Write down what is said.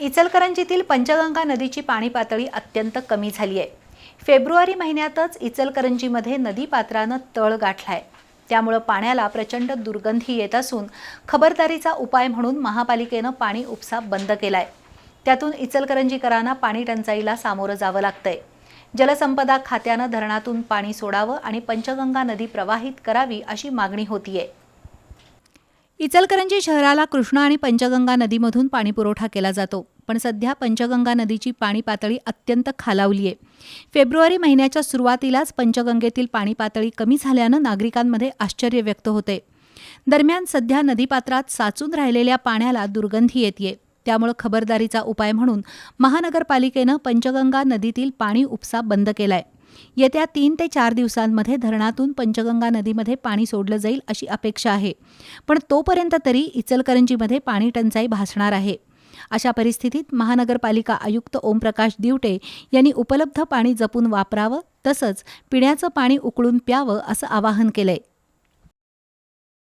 इचलकरंजीतील पंचगंगा नदीची पाणी पातळी अत्यंत कमी झाली आहे फेब्रुवारी महिन्यातच इचलकरंजीमध्ये नदी पात्रानं तळ गाठलाय. त्यामुळं पाण्याला प्रचंड दुर्गंधी येत असून खबरदारीचा उपाय म्हणून महापालिकेनं पाणी उपसा बंद केलाय. त्यातून इचलकरंजीकरांना पाणी टंचाईला सामोरं जावं लागतंय. जलसंपदा खात्यानं धरणातून पाणी सोडावं आणि पंचगंगा नदी प्रवाहित करावी अशी मागणी होतीये. इचलकरंजी शहराला कृष्णा आणि पंचगंगा नदीमधून पाणीपुरवठा केला जातो. पण सध्या पंचगंगा नदीची पाणी पातळी अत्यंत खालावली आहे. फेब्रुवारी महिन्याच्या सुरुवातीलाच पंचगंगेतील पाणी पातळी कमी झाल्यानं नागरिकांमध्ये आश्चर्य व्यक्त होते. दरम्यान सध्या नदीपात्रात साचून राहिलेल्या पाण्याला दुर्गंधी येते त्यामुळे खबरदारीचा उपाय म्हणून महानगरपालिकेनं पंचगंगा नदीतील पाणी उपसा बंद केलाय. येत्या तीन ते चार दिवसांमध्ये धरणातून पंचगंगा नदीमध्ये पाणी सोडलं जाईल अशी अपेक्षा आहे. पण तोपर्यंत तरी इचलकरंजीमध्ये पाणी टंचाई भासणार आहे. अशा परिस्थितीत महानगरपालिका आयुक्त ओमप्रकाश दिवटे यांनी उपलब्ध पाणी जपून वापरावं तसंच पिण्याचं पाणी उकळून प्यावं असं आवाहन केलंय.